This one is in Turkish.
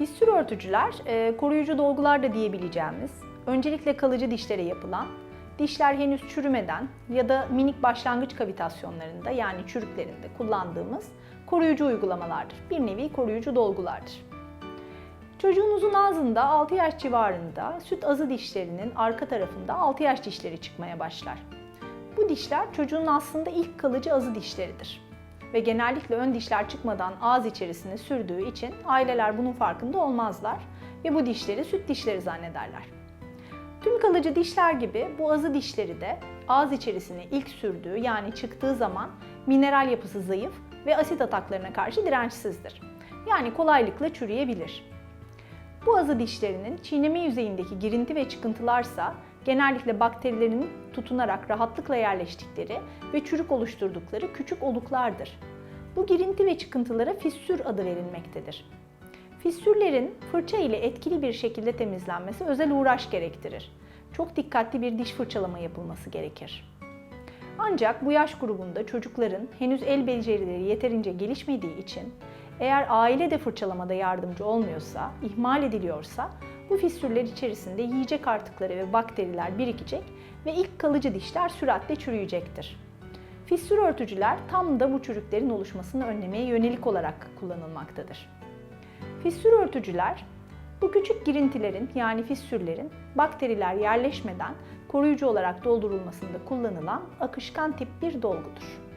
Fistür örtücüler, e, koruyucu dolgular da diyebileceğimiz, öncelikle kalıcı dişlere yapılan, dişler henüz çürümeden ya da minik başlangıç kavitasyonlarında yani çürüklerinde kullandığımız koruyucu uygulamalardır. Bir nevi koruyucu dolgulardır. Çocuğunuzun ağzında 6 yaş civarında süt azı dişlerinin arka tarafında 6 yaş dişleri çıkmaya başlar. Bu dişler çocuğun aslında ilk kalıcı azı dişleridir. Ve genellikle ön dişler çıkmadan ağız içerisine sürdüğü için aileler bunun farkında olmazlar ve bu dişleri süt dişleri zannederler. Tüm kalıcı dişler gibi bu azı dişleri de ağız içerisine ilk sürdüğü yani çıktığı zaman mineral yapısı zayıf ve asit ataklarına karşı dirençsizdir. Yani kolaylıkla çürüyebilir. Bu azı dişlerinin çiğneme yüzeyindeki girinti ve çıkıntılarsa genellikle bakterilerin tutunarak rahatlıkla yerleştikleri ve çürük oluşturdukları küçük oluklardır. Bu girinti ve çıkıntılara fissür adı verilmektedir. Fissürlerin fırça ile etkili bir şekilde temizlenmesi özel uğraş gerektirir. Çok dikkatli bir diş fırçalama yapılması gerekir. Ancak bu yaş grubunda çocukların henüz el becerileri yeterince gelişmediği için eğer aile de fırçalamada yardımcı olmuyorsa, ihmal ediliyorsa bu fissürler içerisinde yiyecek artıkları ve bakteriler birikecek ve ilk kalıcı dişler süratle çürüyecektir. Fissür örtücüler tam da bu çürüklerin oluşmasını önlemeye yönelik olarak kullanılmaktadır. Fissür örtücüler bu küçük girintilerin yani fissürlerin bakteriler yerleşmeden koruyucu olarak doldurulmasında kullanılan akışkan tip bir dolgudur.